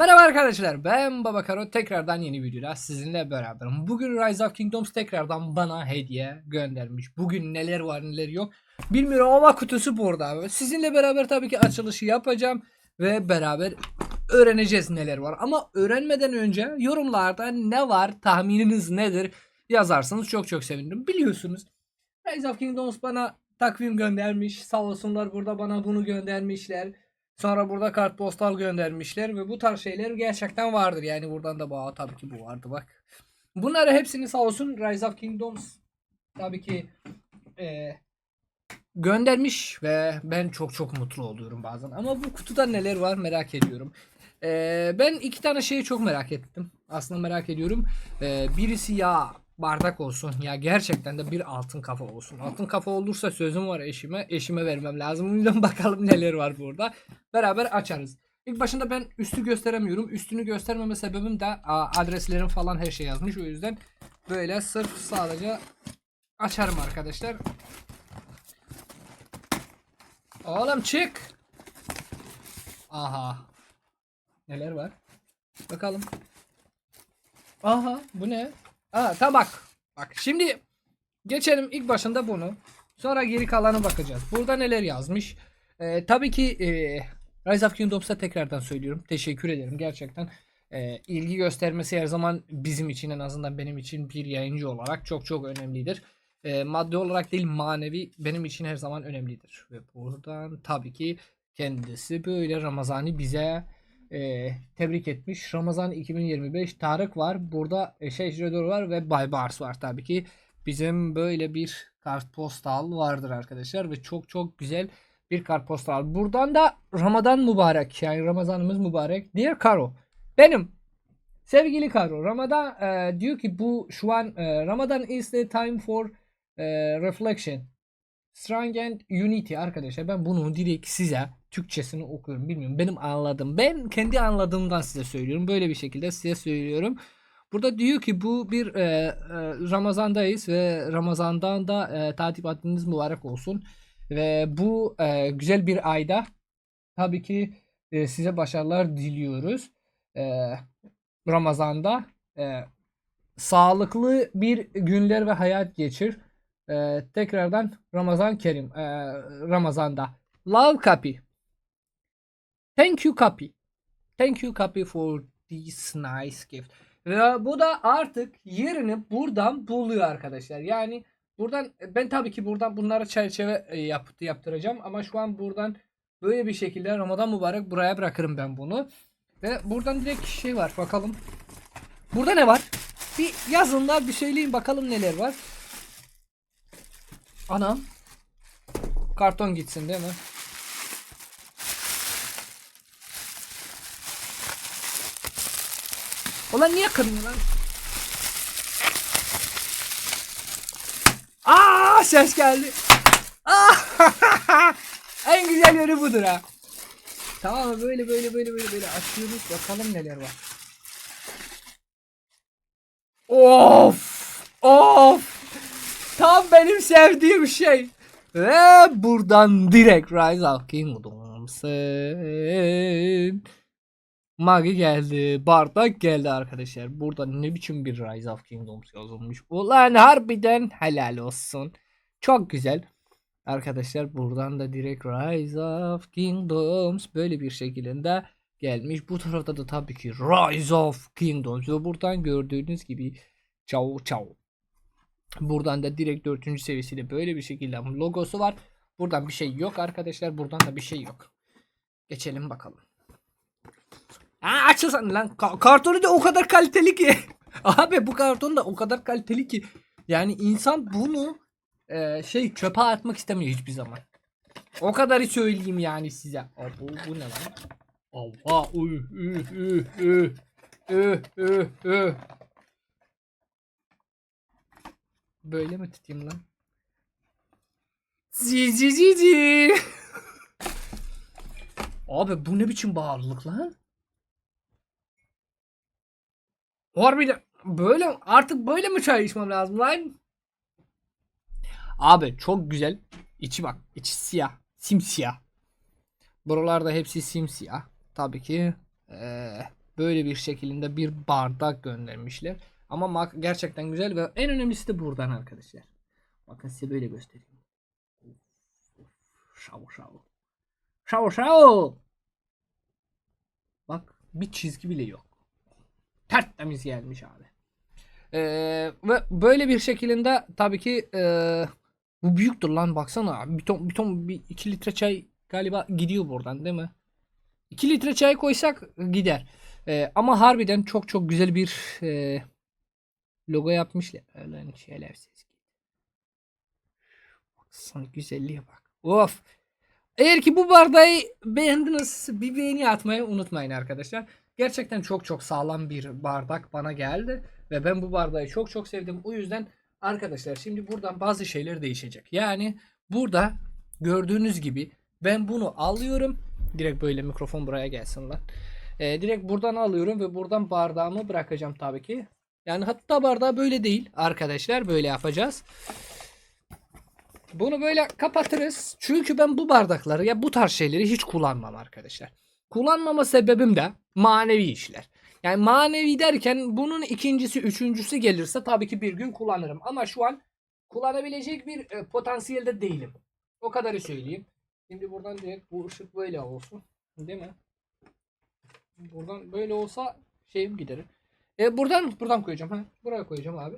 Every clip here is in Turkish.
Merhaba arkadaşlar ben Baba Karo tekrardan yeni videoda sizinle beraberim. Bugün Rise of Kingdoms tekrardan bana hediye göndermiş. Bugün neler var neler yok bilmiyorum ama kutusu burada. Sizinle beraber tabii ki açılışı yapacağım ve beraber öğreneceğiz neler var. Ama öğrenmeden önce yorumlarda ne var tahmininiz nedir yazarsanız çok çok sevinirim. Biliyorsunuz Rise of Kingdoms bana takvim göndermiş. Sağ olsunlar burada bana bunu göndermişler. Sonra burada kartpostal göndermişler ve bu tarz şeyler gerçekten vardır. Yani buradan da bağ tabii ki bu vardı bak. Bunları hepsini sağ olsun Rise of Kingdoms tabii ki e, göndermiş ve ben çok çok mutlu oluyorum bazen. Ama bu kutuda neler var merak ediyorum. E, ben iki tane şeyi çok merak ettim. Aslında merak ediyorum. E, birisi ya bardak olsun ya gerçekten de bir altın kafa olsun. Altın kafa olursa sözüm var eşime. Eşime vermem lazım. O yüzden bakalım neler var burada. Beraber açarız. İlk başında ben üstü gösteremiyorum. Üstünü göstermeme sebebim de a, adreslerin falan her şey yazmış. O yüzden böyle sırf sadece açarım arkadaşlar. Oğlum çık. Aha. Neler var? Bakalım. Aha bu ne? Aa tabak. Bak şimdi geçelim ilk başında bunu. Sonra geri kalanı bakacağız. Burada neler yazmış? Ee, tabii ki e, Rise of Kingdoms'a tekrardan söylüyorum. Teşekkür ederim gerçekten. E, ilgi göstermesi her zaman bizim için en azından benim için bir yayıncı olarak çok çok önemlidir. E, maddi olarak değil manevi benim için her zaman önemlidir. Ve buradan tabii ki kendisi böyle Ramazan'ı bize e, tebrik etmiş. Ramazan 2025 Tarık var. Burada e, şey var ve Bay Bars var tabii ki. Bizim böyle bir kartpostal vardır arkadaşlar ve çok çok güzel bir kartpostal. Buradan da Ramazan mübarek. Yani Ramazanımız mübarek. Dear Karo. Benim sevgili Karo. Ramazan e, diyor ki bu şu an e, Ramadan is the time for e, reflection. Strong and Unity arkadaşlar ben bunu direkt size Türkçesini okuyorum bilmiyorum benim anladığım ben kendi anladığımdan size söylüyorum böyle bir şekilde size söylüyorum. Burada diyor ki bu bir e, e, Ramazan'dayız ve Ramazan'dan da e, tatip adınız mübarek olsun ve bu e, güzel bir ayda tabii ki e, size başarılar diliyoruz. E, Ramazan'da e, sağlıklı bir günler ve hayat geçir. Ee, tekrardan Ramazan Kerim. Ee, Ramazan'da. Love copy. Thank you copy. Thank you copy for this nice gift. Ve bu da artık yerini buradan buluyor arkadaşlar. Yani buradan ben tabii ki buradan bunları çerçeve e, yaptı yaptıracağım ama şu an buradan böyle bir şekilde Ramazan mübarek buraya bırakırım ben bunu. Ve buradan direkt şey var bakalım. Burada ne var? Bir yazınlar bir söyleyin bakalım neler var. Anam. Karton gitsin değil mi? Ulan niye kırmıyor lan? Aa ses geldi. Aa! en güzel yeri budur ha. Tamam? Böyle böyle böyle böyle böyle açıyoruz bakalım neler var. Of! Of! Tam benim sevdiğim şey. Ve buradan direkt Rise of Kingdoms'ın Magi geldi. Bardak geldi arkadaşlar. Burada ne biçim bir Rise of Kingdoms yazılmış. Ulan harbiden helal olsun. Çok güzel. Arkadaşlar buradan da direkt Rise of Kingdoms böyle bir şekilde gelmiş. Bu tarafta da tabii ki Rise of Kingdoms ve buradan gördüğünüz gibi Ciao ciao. Buradan da direkt 4. seviyesiyle böyle bir şekilde logosu var. Buradan bir şey yok arkadaşlar. Buradan da bir şey yok. Geçelim bakalım. Aa, açılsana lan. Ka- kartonu da o kadar kaliteli ki. Abi bu karton da o kadar kaliteli ki. Yani insan bunu e, şey çöpe atmak istemiyor hiçbir zaman. O kadarı söyleyeyim yani size. Bu, bu ne lan? Allah. Üh, üh, üh, üh. Üh, üh, üh. Böyle mi tutayım lan? Zi zi zi zi. Abi bu ne biçim bağlılık lan? Harbiden böyle artık böyle mi çay içmem lazım lan? Abi çok güzel. İçi bak. içi siyah. Simsiyah. Buralarda hepsi simsiyah. Tabii ki ee, böyle bir şekilde bir bardak göndermişler. Ama gerçekten güzel ve en önemlisi de buradan arkadaşlar. Bakın size böyle göstereyim. Şav şav. Şav şav. Bak bir çizgi bile yok. Tertemiz gelmiş abi. Ee, ve böyle bir şekilde tabii ki ee, bu büyüktür lan baksana. Bir ton, bir ton bir 2 litre çay galiba gidiyor buradan değil mi? 2 litre çay koysak gider. Ee, ama harbiden çok çok güzel bir ee, logo yapmışlar. Lan şerefsiz. Baksana güzelliğe bak. Of. Eğer ki bu bardağı beğendiniz bir beğeni atmayı unutmayın arkadaşlar. Gerçekten çok çok sağlam bir bardak bana geldi. Ve ben bu bardağı çok çok sevdim. O yüzden arkadaşlar şimdi buradan bazı şeyler değişecek. Yani burada gördüğünüz gibi ben bunu alıyorum. Direkt böyle mikrofon buraya gelsin lan. Ee, direkt buradan alıyorum ve buradan bardağımı bırakacağım tabii ki. Yani hatta bardağı böyle değil arkadaşlar. Böyle yapacağız. Bunu böyle kapatırız. Çünkü ben bu bardakları ya bu tarz şeyleri hiç kullanmam arkadaşlar. Kullanmama sebebim de manevi işler. Yani manevi derken bunun ikincisi, üçüncüsü gelirse tabii ki bir gün kullanırım. Ama şu an kullanabilecek bir e, potansiyelde değilim. O kadarı söyleyeyim. Şimdi buradan direkt bu ışık böyle olsun. Değil mi? Buradan böyle olsa şeyim gider. E buradan buradan koyacağım. Ha, buraya koyacağım abi.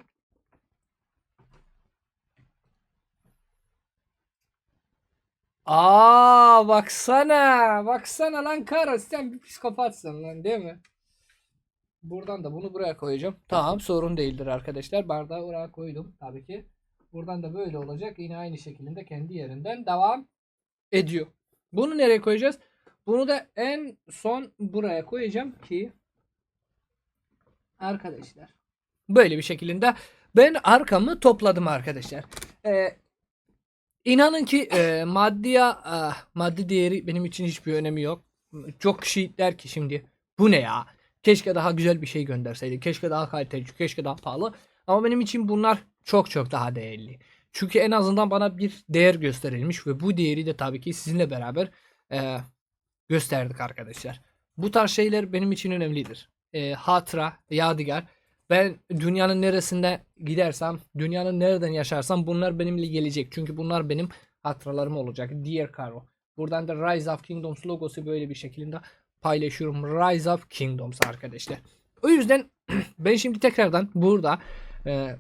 Aa baksana. Baksana lan Kara sen bir psikopatsın lan değil mi? Buradan da bunu buraya koyacağım. Tamam sorun değildir arkadaşlar. Bardağı oraya koydum tabii ki. Buradan da böyle olacak. Yine aynı şekilde kendi yerinden devam ediyor. Bunu nereye koyacağız? Bunu da en son buraya koyacağım ki arkadaşlar böyle bir şekilde ben arkamı topladım arkadaşlar. Ee, İnanın ki e, maddiya ah, maddi değeri benim için hiçbir önemi yok. Çok kişi der ki şimdi bu ne ya? Keşke daha güzel bir şey gönderseydi. Keşke daha kaliteli, keşke daha pahalı. Ama benim için bunlar çok çok daha değerli. Çünkü en azından bana bir değer gösterilmiş ve bu değeri de tabii ki sizinle beraber e, gösterdik arkadaşlar. Bu tarz şeyler benim için önemlidir. E, hatıra, yadigar. Ben dünyanın neresinde gidersem, dünyanın nereden yaşarsam bunlar benimle gelecek. Çünkü bunlar benim hatıralarım olacak. Dear Caro. Buradan da Rise of Kingdoms logosu böyle bir şekilde paylaşıyorum. Rise of Kingdoms arkadaşlar. O yüzden ben şimdi tekrardan burada e,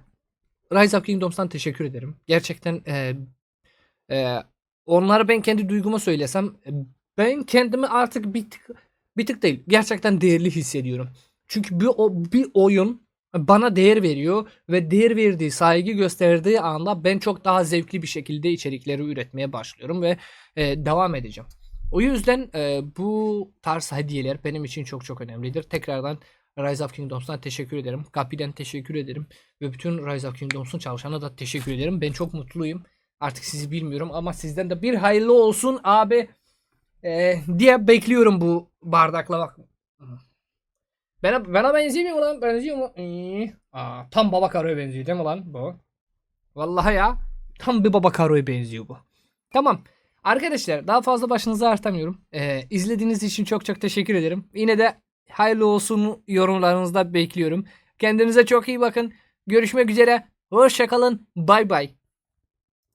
Rise of Kingdoms'tan teşekkür ederim. Gerçekten e, e, onları ben kendi duyguma söylesem e, ben kendimi artık bir tık, bir tık değil gerçekten değerli hissediyorum. Çünkü bir, o, bir oyun bana değer veriyor ve değer verdiği, saygı gösterdiği anda ben çok daha zevkli bir şekilde içerikleri üretmeye başlıyorum ve e, devam edeceğim. O yüzden e, bu tarz hediyeler benim için çok çok önemlidir. Tekrardan Rise of Kingdoms'tan teşekkür ederim. Gapi'den teşekkür ederim. Ve bütün Rise of Kingdoms'un çalışanına da teşekkür ederim. Ben çok mutluyum. Artık sizi bilmiyorum ama sizden de bir hayırlı olsun abi e, diye bekliyorum bu bardakla bak. Bana, bana benziyor mu lan? Benziyor mu? Ee, aa, tam baba karoya benziyor değil mi lan bu? Vallahi ya. Tam bir baba karoya benziyor bu. Tamam. Arkadaşlar daha fazla başınızı artamıyorum. Ee, izlediğiniz için çok çok teşekkür ederim. Yine de hayırlı olsun yorumlarınızda bekliyorum. Kendinize çok iyi bakın. Görüşmek üzere. Hoşçakalın. Bay bay.